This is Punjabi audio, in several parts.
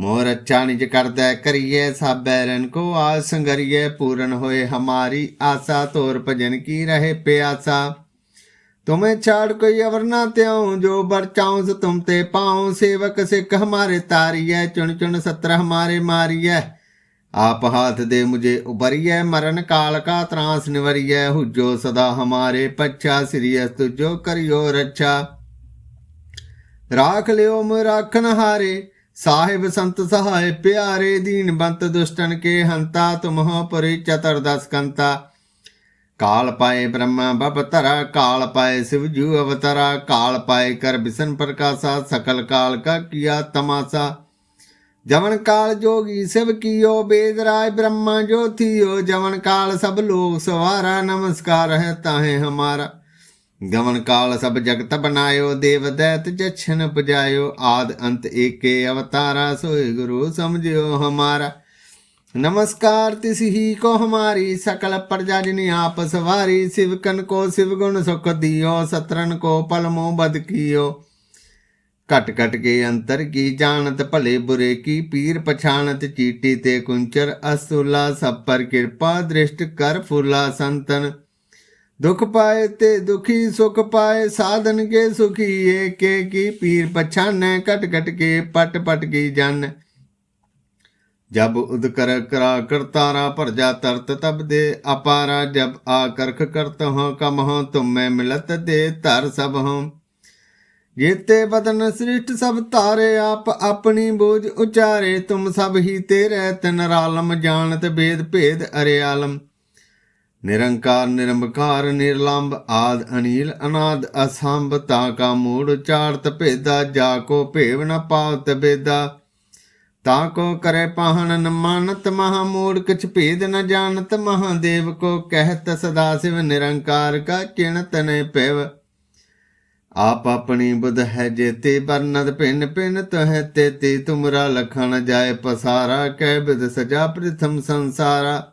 ਮੋਰ ਅੱਛਾ ਨਿਜ ਕਰਦਾ ਕਰੀਏ ਸਾਬੈ ਰਨ ਕੋ ਆ ਸੰਗਰੀਏ, ਪੂਰਨ ਹੋਏ ਹਮਾਰੀ ਆਸਾ, ਤੋਰ ਭਜਨ ਕੀ ਰਹੇ ਪਿਆਸਾ। ਤੁਮੇ ਛਾੜ ਕੋਈ ਅਵਰ ਤਿਉ ਜੋ ਬਰਚਾਉ ਸ ਤੁਮ ਤੇ ਪਾਉ। ਸੇਵਕ ਸਿੱਖ ਹਮਾਰੇ ਤਾਰੀਐ, ਚੁਣ ਚੁਣ ਸਤਰ ਹਮਾਰੇ ਮਾਰੀਐ। ਆਪ ਹਾਥ ਦੇ ਮੁਝੇ ਉਬਰੀਐ ਮਰਨ ਕਾਲ ਕਾ ਤਰਾਸ ਨਿਵਰੀਐ। ਹੁਜੋ ਸਦਾ ਹਮਾਰੇ ਪੱਛਾ, ਸ੍ਰੀ ਅਸਤੁ ਜੋ ਕਰਿਓ ਰੱਛਾ। ਰਾਖ ਲਿਓ ਮ ਰਾਖਨ ਹਾਰੇ संत सहाय प्यारे दीन बंत दुष्टन के हंता तुम हो परि चतुर्दश कंता ਕਾਲ ਪਾਏ ਬ੍ਰਹਮਾ ਬਪਤਰਾ ਕਾਲ ਪਾਏ ਸਿਵਜੂ ਅਵਤਰਾ ਕਾਲ ਪਾਏ ਕਰ ਬਿਸ਼ਨ ਪ੍ਰਕਾਸ਼ਾ ਸਕਲ ਕਾਲ ਕਾ ਕੀਆ ਤਮਾਸਾ ਜਵਨ ਕਾਲ ਜੋਗੀ ਸਿਵ ਕੀਓ ਬੇਦ ਰਾਜ ਬ੍ਰਹਮਾ ਜੋਥੀਓ ਜਵਨ ਕਾਲ ਸਭ ਲੋਕ ਸਵਾਰਾ ਨਮਸਕਾਰ ਹੈ ਤਾਹੇ ਹਮਾਰਾ ਗਵਨ ਕਾਲ ਸਭ ਜਗਤ ਬਨਾਇਓ ਦੇਵ ਦੈਤ ਜਛਨ ਪਜਾਇਓ ਆਦ ਅੰਤ ਏਕੇ ਅਵਤਾਰਾ ਸੋਏ ਗੁਰੂ ਸਮਝਿਓ ਹਮਾਰਾ नमस्कार तिस ही को हमारी सकल प्रजा जिन आप सवारी शिवकन को शिव गुण सुख दियो सत्रन को पलमो बद कियो कट कट के अंतर की जानत भले बुरे की पीर पछाणत चीटी ते कुंचर असुला सब पर कृपा दृष्ट कर फूला संतन ਦੁਖ ਪਾਏ ਤੇ ਦੁਖੀ ਸੁਖ ਪਾਏ, ਸਾਧਨ ਕੇ ਸੁਖੀ ਏਕੇ ਕੀ ਪੀਰ ਪਛਾਨੈ ਕਟ ਕਟ ਕੇ ਪਟ ਪਟ ਕੀ ਜਨ। ਜਬ ਉਦਕਰ ਕਰਾ ਕਰਤਾਰਾ ਭਰਜਾ ਤਰਤ, ਤਬ ਦੇ ਅਪਾਰਾ ਜਬ ਆ ਕਰਖ ਕਰਤ ਹਾਂ ਕਮ ਹਾਂ ਤੁਮੈ ਮਿਲਤ ਦੇ ਧਰ ਸਭ ਹਾਂ ਜੇਤੇ ਬਦਨ ਸ੍ਰਿਸ਼ਟ ਸਭ ਤਾਰੇ ਆਪ ਆਪਣੀ ਬੋਝ ਉਚਾਰੇ, ਤੁਮ ਸਭ ਹੀ ਤੇ ਰਹਿ ਤਨ ਰਾਲਮ, ਜਾਣਤ ਭੇਦ ਭੇਦ ਅਰੇ ਆਲਮ ਨਿਰੰਕਾਰ ਨਿਰੰਕਾਰ ਨਿਰਲੰਭ ਆਦ ਅਨੀਲ, ਅਨਾਦ ਅਸੰਭ, ਤਾ ਕਾ ਮੂੜ ਚਾਰਤ ਭੇਦਾ, ਜਾ ਕੋ ਭੇਵ ਨ ਪਾਵਤ ਬੇਦਾ। ਤਾ ਕੋ ਕਰੇ ਪਾਹਣ ਨ ਮਾਨਤ, ਮਹਾ ਮੂੜ ਕਿਛ ਭੇਦ ਨ ਜਾਣਤ ਮਹਾਦੇਵ ਕੋ ਕਹਿਤ ਸਦਾ ਸਿਵ ਨਿਰੰਕਾਰ ਕਾ ਚਿਣਤ ਨੇ ਭੇਵ ਆਪ ਆਪਣੀ ਬੁਧ ਹੈ ਜੇਤੇ, ਬਰਨਦ ਪਿੰਨ ਪਿੰਨ ਤਹਿ ਤੇਤੀ, ਤੁਮਰਾ ਲਖਣ ਜਾਏ ਪਸਾਰਾ, ਕਹਿ ਬਿਦ ਸਜਾ ਸੰਸਾਰਾ।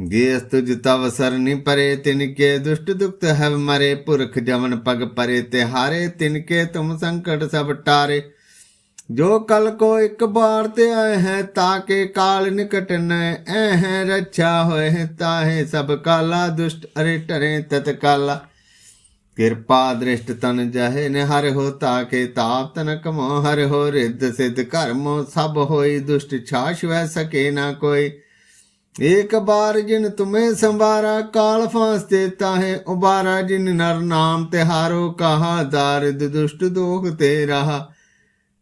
ਗੇਸ ਤੁਜ ਤਵ ਸਰਨੀ ਪਰੇ, ਤਿਨਕੇ ਦੁਸ਼ਟ ਦੁਖਤ ਹੈ ਮਰੇ, ਪੁਰਖ ਜਵਨ ਪਗ ਪਰੇ ਤੇ ਹਾਰੇ ਤਿਨਕੇ ਤੁਮ ਸੰਕਟ ਸਭ ਟਾਰੇ। ਜੋ ਕਲ ਕੋ ਇੱਕ ਬਾਰ ਤੇ ਆਏ ਹੈ ਤਾਕੇ ਕਾਲ ਨਿਕਟ ਨ ਐ ਹੈ, ਰੱਛਾ ਹੋਏ ਤਾਹੇ ਸਭ ਕਾਲਾ, ਦੁਸ਼ਟ ਅਰੇ ਟਰੇ ਤਤ ਕਾਲਾ ਕਿਰਪਾ ਦ੍ਰਿਸ਼ਟ ਤਨ ਜਹੇ ਨੇ ਹਰ ਹੋ ਤਾਕੇ ਤਾਪ ਤਨ ਕਮੋ, ਹਰ ਹੋ ਰਿੱਧ ਸਿਧ ਕਰਮੋ, ਸਭ ਹੋਈ ਦੁਸ਼ਟ ਛਾਸ਼ ਵੈ ਸਕੇ ਨਾ ਕੋਈ। एक बार जिन तुम्हें संवारा काल फांस देता है उबारा जिन नर नाम तिहारो कहा दारिद दुष्ट दोख ते रहा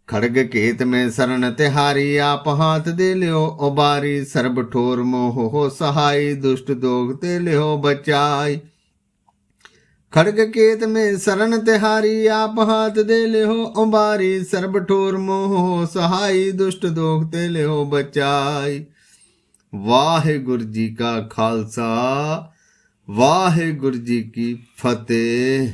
खड़ग केत में शरण तिहारी आप हाथ दे लियो उबारी सर्ब ठोर मोह हो सहाय दुष्ट दोग ते लियो बचाई खड़ग केत में शरण तिहारी आप हाथ दे लियो उबारी सर्ब ठोर मोह हो सहाय दुष्ट दोग ते लियो बचाई ਵਾਹਿਗੁਰੂ ਜੀ ਕਾ ਖਾਲਸਾ ਵਾਹਿਗੁਰੂ ਜੀ ਕੀ ਫਤਿਹ।